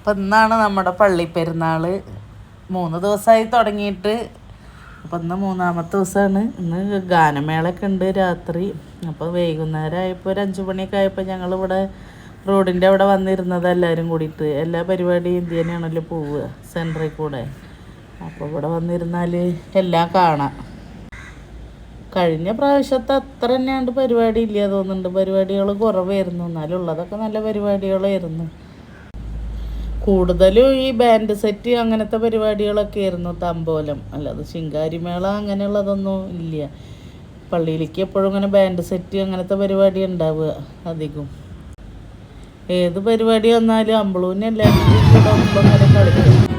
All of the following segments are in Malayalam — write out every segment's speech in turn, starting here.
അപ്പം ഇന്നാണ് നമ്മുടെ പള്ളി പെരുന്നാൾ മൂന്ന് ദിവസമായി തുടങ്ങിയിട്ട്. അപ്പം ഇന്ന് മൂന്നാമത്തെ ദിവസമാണ് ഇന്ന് ഗാനമേളയൊക്കെ ഉണ്ട് രാത്രി. അപ്പോൾ വൈകുന്നേരം ആയപ്പോൾ ഒരു അഞ്ച് മണിയൊക്കെ ആയപ്പോൾ ഞങ്ങളിവിടെ റോഡിന്റെ അവിടെ വന്നിരുന്നത് എല്ലാവരും കൂടിയിട്ട്. എല്ലാ പരിപാടിയും ഇന്ത്യ തന്നെയാണല്ലോ പോവുക സെന്ററിൽ കൂടെ. അപ്പോൾ ഇവിടെ വന്നിരുന്നാൽ എല്ലാം കാണാം. കഴിഞ്ഞ പ്രാവശ്യത്തെ അത്ര തന്നെയാണ്ട് പരിപാടി ഇല്ല തോന്നുന്നുണ്ട്. പരിപാടികൾ കുറവായിരുന്നു. എന്നാലും ഉള്ളതൊക്കെ നല്ല പരിപാടികളായിരുന്നു. കൂടുതലും ഈ ബാൻഡ് സെറ്റ് അങ്ങനത്തെ പരിപാടികളൊക്കെ ആയിരുന്നു തമ്പോലം. അല്ലാതെ ശിങ്കാരിമേള അങ്ങനെയുള്ളതൊന്നും ഇല്ല. പള്ളിയിലേക്ക് എപ്പോഴും അങ്ങനെ ബാൻഡ് സെറ്റ് അങ്ങനത്തെ പരിപാടി ഉണ്ടാവുക അധികം. ഏത് പരിപാടി വന്നാലും അമ്പളൂന്നെ എല്ലാവരും കളിക്കും.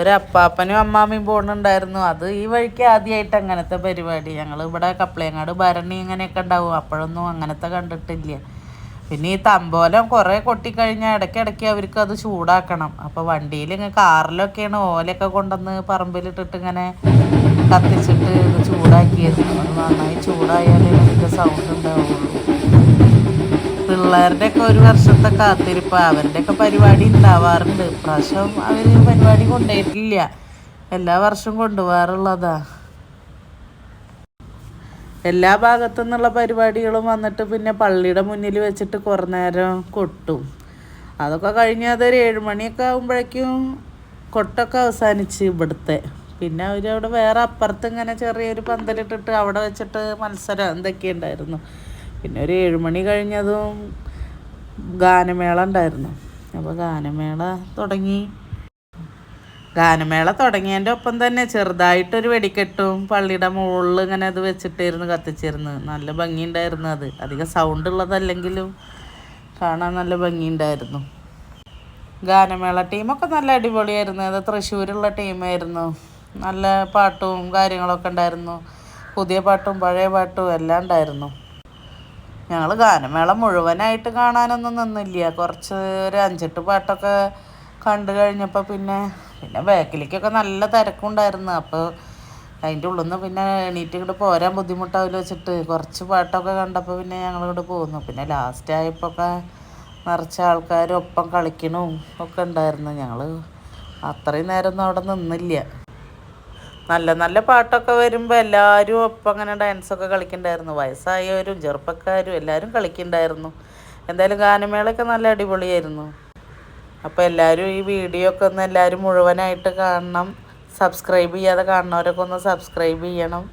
ഒരു അപ്പാപ്പനും അമ്മാമ്മയും പോകുന്നുണ്ടായിരുന്നു അത് ഈ വഴിക്ക് ആദ്യമായിട്ട് അങ്ങനത്തെ പരിപാടി. ഞങ്ങൾ ഇവിടെ കപ്പളയങ്ങാട് ഭരണി ഇങ്ങനെയൊക്കെ ഉണ്ടാവും. അപ്പോഴൊന്നും അങ്ങനത്തെ കണ്ടിട്ടില്ല. പിന്നെ ഈ തമ്പോലം കുറേ കൊട്ടിക്കഴിഞ്ഞാൽ ഇടയ്ക്കിടയ്ക്ക് അവർക്ക് അത് ചൂടാക്കണം. അപ്പോൾ വണ്ടിയിൽ ഇങ്ങനെ കാറിലൊക്കെയാണ് ഓലയൊക്കെ കൊണ്ടുവന്ന് പറമ്പിലിട്ടിട്ട് ഇങ്ങനെ കത്തിച്ചിട്ട് ഇത് ചൂടാക്കിയിരുന്നു നന്നായി ചൂടായാലേ അതിന്റെ സൗണ്ട് ഉണ്ടാവുള്ളൂ പിള്ളേരുടെ ഒക്കെ ഒരു വർഷത്തെ കാത്തിരിപ്പ് അവരുടെ ഒക്കെ പരിപാടി ഉണ്ടാവാറുണ്ട്. ഇപ്രാവശ്യം അവർ പരിപാടി കൊണ്ടുപോയിട്ടില്ല. എല്ലാ വർഷവും കൊണ്ടുപോകാറുള്ളതാ. എല്ലാ ഭാഗത്തു നിന്നുള്ള പരിപാടികളും വന്നിട്ട് പിന്നെ പള്ളിയുടെ മുന്നിൽ വെച്ചിട്ട് കുറേ നേരം കൊട്ടും. അതൊക്കെ കഴിഞ്ഞ് അതൊരു ഏഴുമണിയൊക്കെ ആകുമ്പോഴേക്കും കൊട്ടൊക്കെ അവസാനിച്ച് ഇവിടുത്തെ. പിന്നെ അവരവിടെ വേറെ അപ്പുറത്ത് ഇങ്ങനെ ചെറിയൊരു പന്തലിട്ടിട്ട് അവിടെ വെച്ചിട്ട് മത്സരം എന്തൊക്കെ ഉണ്ടായിരുന്നു പിന്നെ ഒരു ഏഴുമണി കഴിഞ്ഞതും ഗാനമേള ഉണ്ടായിരുന്നു. അപ്പോൾ ഗാനമേള തുടങ്ങി. ഗാനമേള തുടങ്ങിയതിന്റെ ഒപ്പം തന്നെ ചെറുതായിട്ടൊരു വെടിക്കെട്ടും പള്ളിയുടെ മുകളിൽ ഇങ്ങനെ അത് വെച്ചിട്ടായിരുന്നു കത്തിച്ചിരുന്ന് നല്ല ഭംഗിയുണ്ടായിരുന്നു അത്. അധികം സൗണ്ട് ഉള്ളതല്ലെങ്കിലും കാണാൻ നല്ല ഭംഗിയുണ്ടായിരുന്നു. ഗാനമേള ടീമൊക്കെ നല്ല അടിപൊളിയായിരുന്നു. അത് തൃശ്ശൂരുള്ള ടീമായിരുന്നു നല്ല പാട്ടും കാര്യങ്ങളൊക്കെ ഉണ്ടായിരുന്നു. പുതിയ പാട്ടും പഴയ പാട്ടും എല്ലാം ഉണ്ടായിരുന്നു. ഞങ്ങൾ ഗാനമേള മുഴുവനായിട്ട് കാണാനൊന്നും നിന്നില്ല. കുറച്ച് ഒരു അഞ്ചെട്ട് പാട്ടൊക്കെ കണ്ടു കഴിഞ്ഞപ്പോൾ പിന്നെ പിന്നെ ബാക്കിലേക്കൊക്കെ നല്ല തിരക്കുണ്ടായിരുന്നു. അപ്പോൾ അതിന്റെ ഉള്ളിൽ നിന്ന് പിന്നെ എണീറ്റ് ഇങ്ങോട്ട് പോരാൻ ബുദ്ധിമുട്ടാവില്ല വെച്ചിട്ട് കുറച്ച് പാട്ടൊക്കെ കണ്ടപ്പോൾ പിന്നെ ഞങ്ങൾ ഇങ്ങോട്ട് പോന്നു. പിന്നെ ലാസ്റ്റ് ആയപ്പോൾ ഒക്കെ നിറച്ച ആൾക്കാരും ഒപ്പം കളിക്കണവും ഒക്കെ ഉണ്ടായിരുന്നു. ഞങ്ങൾ അത്രയും നേരമൊന്നും അവിടെ നിന്നില്ല. നല്ല നല്ല പാട്ടൊക്കെ വരുമ്പോൾ എല്ലാവരും ഒപ്പം അങ്ങനെ ഡാൻസൊക്കെ കളിക്കണ്ടായിരുന്നു. വയസ്സായവരും ചെറുപ്പക്കാരും എല്ലാവരും കളിക്കണ്ടായിരുന്നു. എന്തായാലും ഗാനമേളയൊക്കെ നല്ല അടിപൊളിയായിരുന്നു. അപ്പോൾ എല്ലാവരും ഈ വീഡിയോ ഒക്കെ ഒന്ന് എല്ലാവരും മുഴുവനായിട്ട് കാണണം. സബ്സ്ക്രൈബ് ചെയ്യാതെ കാണുന്നവരൊക്കെ ഒന്ന് സബ്സ്ക്രൈബ് ചെയ്യണം.